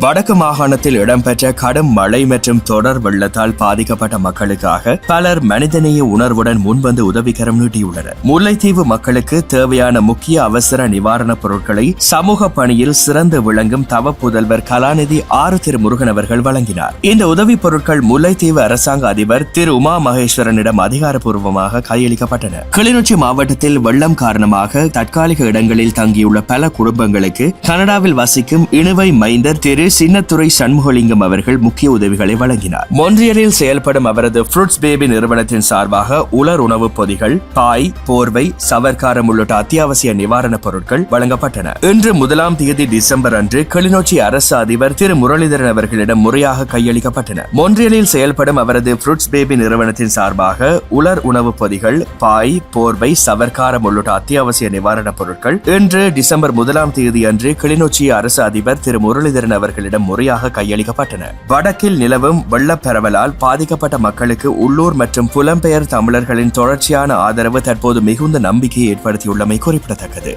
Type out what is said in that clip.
வடக்கு மாகாணத்தில் இடம்பெற்ற கடும் மழை மற்றும் தொடர் வெள்ளத்தால் பாதிக்கப்பட்ட மக்களுக்காக பலர் மனிதநேய உணர்வுடன் முன்வந்து உதவிக்கரம் நீட்டியுள்ளனர். முல்லைத்தீவு மக்களுக்கு தேவையான முக்கிய அவசர நிவாரணப் பொருட்களை சமூக பணியில் சிறந்து விளங்கும் தவ புதல்வர் கலாநிதி ஆறு திரு முருகன் அவர்கள் வழங்கினார். இந்த உதவிப் பொருட்கள் முல்லைத்தீவு அரசாங்க அதிபர் திரு உமா மகேஸ்வரனிடம் அதிகாரப்பூர்வமாக கையளிக்கப்பட்டன. கிளிநொச்சி மாவட்டத்தில் வெள்ளம் காரணமாக தற்காலிக இடங்களில் தங்கியுள்ள பல குடும்பங்களுக்கு கனடாவில் வசிக்கும் இணுவை மைந்தர் திரு சின்னத்துறை சண்முகலிங்கம் அவர்கள் முக்கிய உதவிகளை வழங்கினார். மொன்றியலில் செயல்படும் அவரது ஃப்ரூட்ஸ் பேபி நிறுவனத்தின் சார்பாக உலர் உணவுப் பொதிகள் பாய் போர்வை சவர்க்காரம் உள்ளிட்ட அத்தியாவசிய நிவாரணப் பொருட்கள் வழங்கப்பட்டன. இன்று முதலாம் தேதி டிசம்பர் அன்று கிளிநொச்சி அரசு அதிபர் திரு முரளிதரன் அவர்களிடம் முறையாக கையளிக்கப்பட்டன. மொன்றியலில் செயல்படும் அவரது ஃப்ரூட்ஸ் பேபி நிறுவனத்தின் சார்பாக உலர் உணவுப் பொதிகள் பாய் போர்வை சவர்க்காரம் உள்ளிட்ட அத்தியாவசிய நிவாரணப் பொருட்கள் இன்று டிசம்பர் முதலாம் தேதி அன்று கிளிநொச்சி அரசு அதிபர் திரு முரளிதரன் அவர்கள் அதிகாரிகளிடம் முறையாக கையளிக்கப்பட்டன. வடக்கில் நிலவும் வெள்ளப்பரவலால் பாதிக்கப்பட்ட மக்களுக்கு உள்ளூர் மற்றும் புலம்பெயர் தமிழர்களின் தொடர்ச்சியான ஆதரவு தற்போது மிகுந்த நம்பிக்கையை ஏற்படுத்தியுள்ளமை குறிப்பிடத்தக்கது.